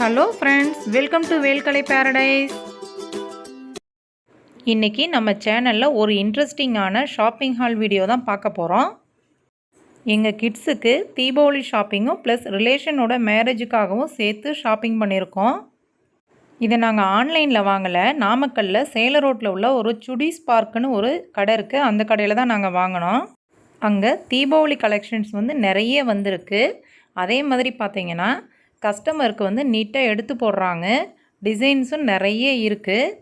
Hello friends welcome to Velkalai Paradise இன்றைக்கி நம்ம சேனலில் ஒரு இன்ட்ரெஸ்டிங்கான ஷாப்பிங் ஹால் வீடியோ தான் பார்க்க போகிறோம் எங்கள் கிட்ஸுக்கு தீபாவளி ஷாப்பிங்கும் ப்ளஸ் ரிலேஷனோட மேரேஜுக்காகவும் சேர்த்து ஷாப்பிங் பண்ணியிருக்கோம். இதை நாங்கள் ஆன்லைனில் வாங்கலை. நாமக்கல்லில் சேல ரோட்டில் உள்ள ஒரு சுடிஸ் பார்க்குன்னு ஒரு கடை இருக்குது அந்த கடையில் தான் நாங்கள் வாங்கினோம். அங்கே தீபாவளி கலெக்ஷன்ஸ் வந்து நிறைய வந்திருக்கு. அதே மாதிரி பார்த்தீங்கன்னா கஸ்டமருக்கு வந்து நீட்டாக எடுத்து போடுறாங்க. டிசைன்ஸும் நிறைய இருக்குது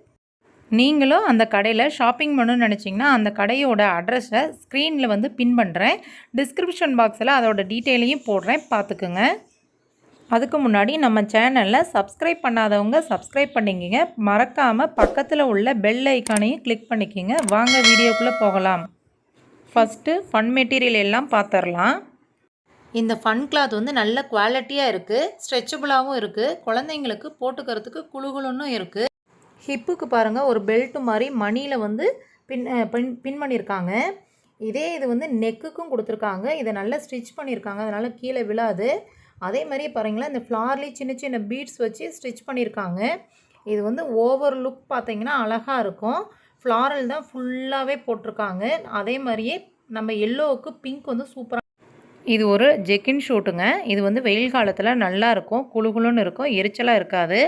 நீங்களும் அந்த கடையில் ஷாப்பிங் பண்ணணும்னு நினச்சிங்கன்னா அந்த கடையோட அட்ரஸை ஸ்க்ரீனில் வந்து பின் பண்ணுறேன் டிஸ்கிரிப்ஷன் பாக்ஸில் அதோட டீட்டெயிலையும் போடுறேன். பார்த்துக்குங்க அதுக்கு முன்னாடி நம்ம சேனலில் சப்ஸ்கிரைப் பண்ணாதவங்க சப்ஸ்கிரைப் பண்ணிக்கிங்க. மறக்காமல் பக்கத்தில் உள்ள பெல் ஐக்கானையும் கிளிக் பண்ணிக்கிங்க. வாங்க வீடியோக்குள்ளே போகலாம். ஃபஸ்ட்டு ஃபன் மெட்டீரியல் எல்லாம் பார்த்துடலாம் இந்த ஃபன் கிளாத் வந்து நல்ல குவாலிட்டியாக இருக்குது ஸ்ட்ரெச்சபிளாகவும் இருக்குது குழந்தைங்களுக்கு போட்டுக்கிறதுக்கு குழுகுலுன்னு இருக்குது ஹிப்புக்கு பாருங்கள் ஒரு பெல்ட்டு மாதிரி மணியில் வந்து பின் பின் பின் பண்ணியிருக்காங்க இதே இது வந்து நெக்குக்கும் கொடுத்துருக்காங்க. இதை நல்லா ஸ்டிச் பண்ணியிருக்காங்க அதனால் கீழே விழாது. அதே மாதிரி பாருங்களேன் இந்த ஃப்ளார்லேயே சின்ன சின்ன பீட்ஸ் வச்சு ஸ்டிச் பண்ணியிருக்காங்க இது வந்து ஓவர் லுக் பார்த்திங்கன்னா அழகாக இருக்கும். ஃப்ளாரல் தான் ஃபுல்லாகவே போட்டிருக்காங்க. அதே மாதிரியே நம்ம எல்லோவுக்கு பிங்க் வந்து சூப்பராக இது ஒரு ஜெக்கின் ஷூட்டுங்க. இது வந்து வெயில் காலத்தில் நல்லா இருக்கும். குளுகுளுன்னு இருக்கும். எரிச்சலாக இருக்காது.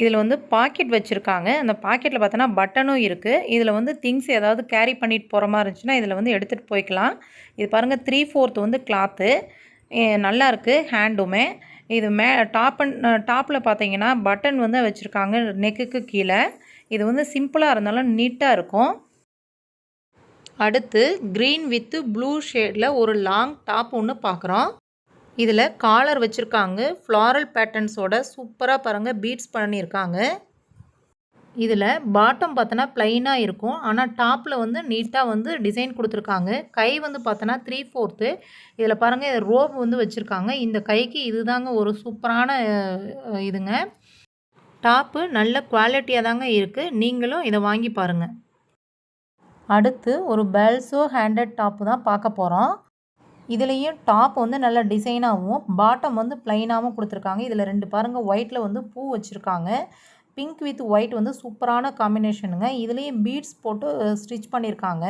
இதில் வந்து பாக்கெட் வச்சுருக்காங்க. அந்த பாக்கெட்டில் பார்த்தோன்னா பட்டனும் இருக்குது இதில் வந்து திங்ஸ் ஏதாவது கேரி பண்ணிட்டு போகிற மாதிரி இருந்துச்சுன்னா இதில் வந்து எடுத்துகிட்டு போய்க்கலாம். இது பாருங்கள் த்ரீ ஃபோர்த் வந்து கிளாத்து நல்லா இருக்குது ஹேண்டுமே இது மே டாப் அண்ட் டாப்பில் பார்த்தீங்கன்னா பட்டன் வந்து வச்சுருக்காங்க நெக்குக்கு கீழே. இது வந்து சிம்பிளாக இருந்தாலும் நீட்டாக இருக்கும். அடுத்து க்ரீன் வித்து ப்ளூ ஷேடில் ஒரு லாங் டாப் ஒன்று பார்க்குறோம் இதில் காலர் வச்சுருக்காங்க. ஃப்ளாரல் பேட்டர்ன்ஸோட சூப்பராக பாருங்கள் பீட்ஸ் பண்ணியிருக்காங்க. இதில் பாட்டம் பார்த்தோன்னா ப்ளைனாக இருக்கும். ஆனால் டாப்பில் வந்து நீட்டாக வந்து டிசைன் கொடுத்துருக்காங்க. கை வந்து பார்த்தோன்னா த்ரீ ஃபோர்த்து இதில் பாருங்கள் ரோப் வந்து வச்சுருக்காங்க. இந்த கைக்கு இதுதாங்க ஒரு சூப்பரான இதுங்க. டாப்பு நல்ல குவாலிட்டியாக தாங்க இருக்குது நீங்களும் இதை வாங்கி பாருங்கள் அடுத்து ஒரு பேல்ஸோ ஹேண்டட் டாப்பு தான் பார்க்க போகிறோம் இதுலேயும் டாப் வந்து நல்ல டிசைனாகவும் பாட்டம் வந்து ப்ளைனாகவும் கொடுத்துருக்காங்க. இதில் ரெண்டு பாருங்கள் ஒயிட்டில் வந்து பூ வச்சுருக்காங்க. பிங்க் வித் ஒயிட் வந்து சூப்பரான காம்பினேஷனுங்க. இதுலேயும் பீட்ஸ் போட்டு ஸ்டிச் பண்ணியிருக்காங்க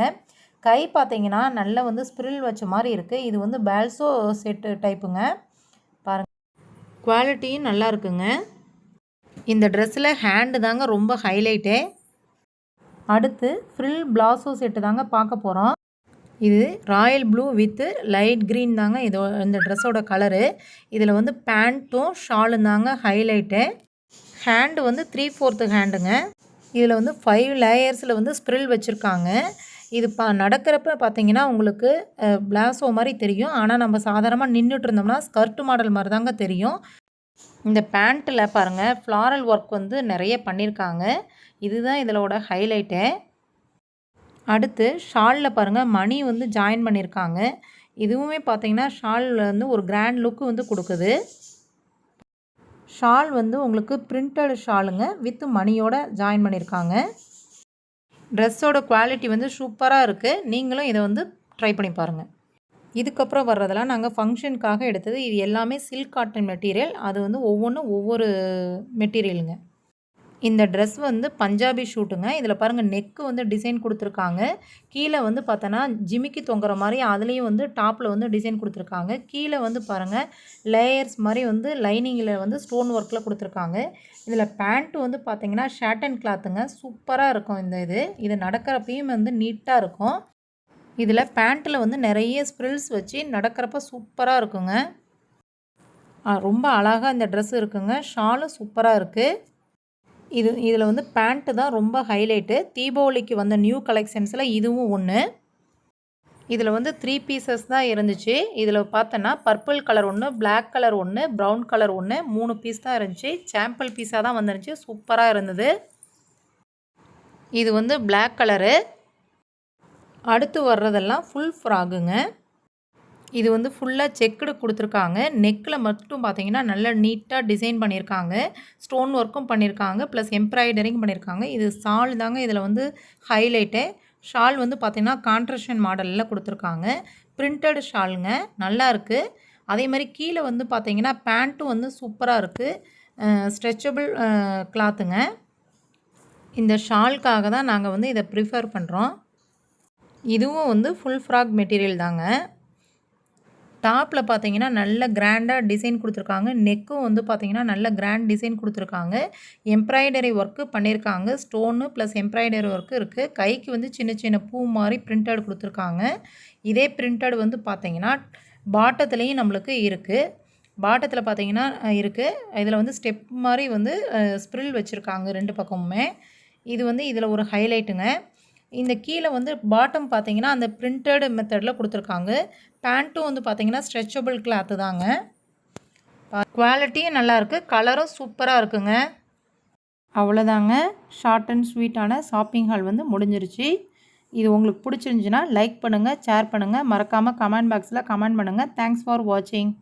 கை பார்த்தீங்கன்னா நல்ல வந்து ஸ்ப்ரில் வச்ச மாதிரி இருக்குது இது வந்து பேல்ஸோ செட்டு டைப்புங்க. பாருங்கள் குவாலிட்டியும் நல்லா இருக்குங்க. இந்த ட்ரெஸ்ஸில் ஹேண்டு தாங்க ரொம்ப ஹைலைட்டே. அடுத்து ஃப்ரில் பிளாசோ செட்டு தாங்க பார்க்க போகிறோம் இது royal blue with light green தாங்க இதோ இந்த ட்ரெஸ்ஸோட கலரு இதில் வந்து பேண்ட்டும் ஷாலும் தாங்க ஹைலைட்டு ஹேண்டு வந்து த்ரீ ஃபோர்த்து ஹேண்டுங்க இதில் வந்து ஃபைவ் லேயர்ஸில் வந்து ஸ்ப்ரில் வச்சுருக்காங்க. இது பா நடக்கிறப்ப பார்த்தீங்கன்னா உங்களுக்கு பிளாசோ மாதிரி தெரியும். ஆனால் நம்ம சாதாரணமாக நின்றுட்டு இருந்தோம்னா ஸ்கர்ட் மாடல் மாதிரி தாங்க தெரியும். இந்த பேண்ட்டில் பாருங்கள் ஃப்ளாரல் ஒர்க் வந்து நிறைய பண்ணியிருக்காங்க. இதுதான் இதிலோட ஹைலைட்டு. அடுத்து ஷாலில் பாருங்கள் மணி வந்து ஜாயின் பண்ணியிருக்காங்க. இதுவுமே பார்த்தீங்கன்னா ஷால் வந்து ஒரு கிராண்ட் லுக்கு வந்து கொடுக்குது. ஷால் வந்து உங்களுக்கு பிரிண்டட் ஷாலுங்க வித் மணியோட ஜாயின் பண்ணியிருக்காங்க. ட்ரெஸ்ஸோட குவாலிட்டி வந்து சூப்பராக இருக்குது நீங்களும் இதை வந்து ட்ரை பண்ணி பாருங்கள் இதுக்கப்புறம் வர்றதெல்லாம் நாங்கள் ஃபங்க்ஷனுக்காக எடுத்தது. இது எல்லாமே சில்க் காட்டன் மெட்டீரியல் அது வந்து ஒவ்வொன்றும் ஒவ்வொரு மெட்டீரியலுங்க இந்த ட்ரெஸ் வந்து பஞ்சாபி ஷூட்டுங்க இதில் பாருங்கள் நெக்கு வந்து டிசைன் கொடுத்துருக்காங்க. கீழே வந்து பார்த்தோன்னா ஜிமிக்கி தொங்குற மாதிரி அதுலேயும் வந்து டாப்பில் வந்து டிசைன் கொடுத்துருக்காங்க. கீழே வந்து பாருங்கள் லேயர்ஸ் மாதிரி வந்து லைனிங்கில் வந்து ஸ்டோன் ஒர்க்கில் கொடுத்துருக்காங்க. இதில் பேண்ட்டு வந்து பார்த்தீங்கன்னா அண்ட் கிளாத்துங்க சூப்பராக இருக்கும் இந்த இது. இது நடக்கிறப்பையும் வந்து நீட்டாக இருக்கும். இதில் பேண்ட்டில் வந்து நிறைய ஸ்ப்ரில்ஸ் வச்சு நடக்கிறப்ப சூப்பராக இருக்குங்க. ரொம்ப அழகாக இந்த ட்ரெஸ் இருக்குங்க. ஷாலும் சூப்பராக இருக்குது இது இதில் வந்து பேண்ட்டு தான் ரொம்ப ஹைலைட்டு. தீபாவளிக்கு வந்த நியூ கலெக்ஷன்ஸில் இதுவும் ஒன்று. இதில் வந்து த்ரீ பீசஸ் தான் இருந்துச்சு. இதில் பார்த்தோன்னா பர்பிள் கலர் ஒன்று பிளாக் கலர் ஒன்று ப்ரௌன் கலர் ஒன்று மூணு பீஸ் தான் இருந்துச்சு. சாம்பிள் பீஸாக தான் வந்துருந்துச்சு. சூப்பராக இருந்தது. இது வந்து பிளாக் கலரு. அடுத்து வர்றதெல்லாம் ஃபுல் ஃப்ராகுங்க இது வந்து ஃபுல்லாக செக்குடு கொடுத்துருக்காங்க. நெக்கில் மட்டும் பார்த்தீங்கன்னா நல்லா நீட்டாக டிசைன் பண்ணியிருக்காங்க ஸ்டோன் ஒர்க்கும் பண்ணியிருக்காங்க ப்ளஸ் எம்ப்ராய்டரிங் பண்ணியிருக்காங்க இது ஷால் தாங்க. இதில் வந்து ஹைலைட்டு ஷால் வந்து பார்த்திங்கன்னா கான்ட்ரஷன் மாடலில் கொடுத்துருக்காங்க. பிரிண்டட் ஷாலுங்க நல்லா இருக்குது அதே மாதிரி கீழே வந்து பார்த்தீங்கன்னா பேண்ட்டும் வந்து சூப்பராக இருக்குது ஸ்ட்ரெச்சபிள் கிளாத்துங்க இந்த ஷாலுக்காக தான் நாங்கள் வந்து இதை ப்ரிஃபர் பண்ணுறோம் இதுவும் வந்து ஃபுல் ஃப்ராக் மெட்டீரியல் தாங்க. டாப்பில் பார்த்தீங்கன்னா நல்ல கிராண்டாக டிசைன் கொடுத்துருக்காங்க. நெக்கும் வந்து பார்த்தீங்கன்னா நல்ல கிராண்ட் டிசைன் கொடுத்துருக்காங்க. எம்ப்ராய்டரி ஒர்க்கு பண்ணியிருக்காங்க ஸ்டோனு ப்ளஸ் எம்ப்ராய்டரி ஒர்க்கு இருக்குது கைக்கு வந்து சின்ன சின்ன பூ மாதிரி பிரிண்டட் கொடுத்துருக்காங்க. இதே பிரிண்டட் வந்து பார்த்தீங்கன்னா பாட்டத்துலேயும் நம்மளுக்கு இருக்குது பாட்டத்தில் பார்த்தீங்கன்னா இருக்குது இதில் வந்து ஸ்டெப் மாதிரி வந்து ஸ்ப்ரில் வச்சுருக்காங்க ரெண்டு பக்கமுமே. இது வந்து இதில் ஒரு ஹைலைட்டுங்க இந்த கீழே வந்து பாட்டம் பார்த்தீங்கன்னா அந்த பிரிண்டட் மெத்தடில் கொடுத்துருக்காங்க. பேண்ட்டும் வந்து பார்த்தீங்கன்னா ஸ்ட்ரெச்சபிள் கிளாத்து தாங்க. குவாலிட்டியும் நல்லாயிருக்கு கலரும் சூப்பராக இருக்குங்க. அவ்வளோதாங்க ஷார்ட் அண்ட் ஸ்வீட்டான ஷாப்பிங் ஹால் வந்து முடிஞ்சிருச்சு. இது உங்களுக்கு பிடிச்சிருந்துச்சின்னா லைக் பண்ணுங்கள் ஷேர் பண்ணுங்கள் மறக்காமல் கமெண்ட் பாக்ஸில் கமெண்ட் பண்ணுங்கள் தேங்க்ஸ் ஃபார் வாட்சிங்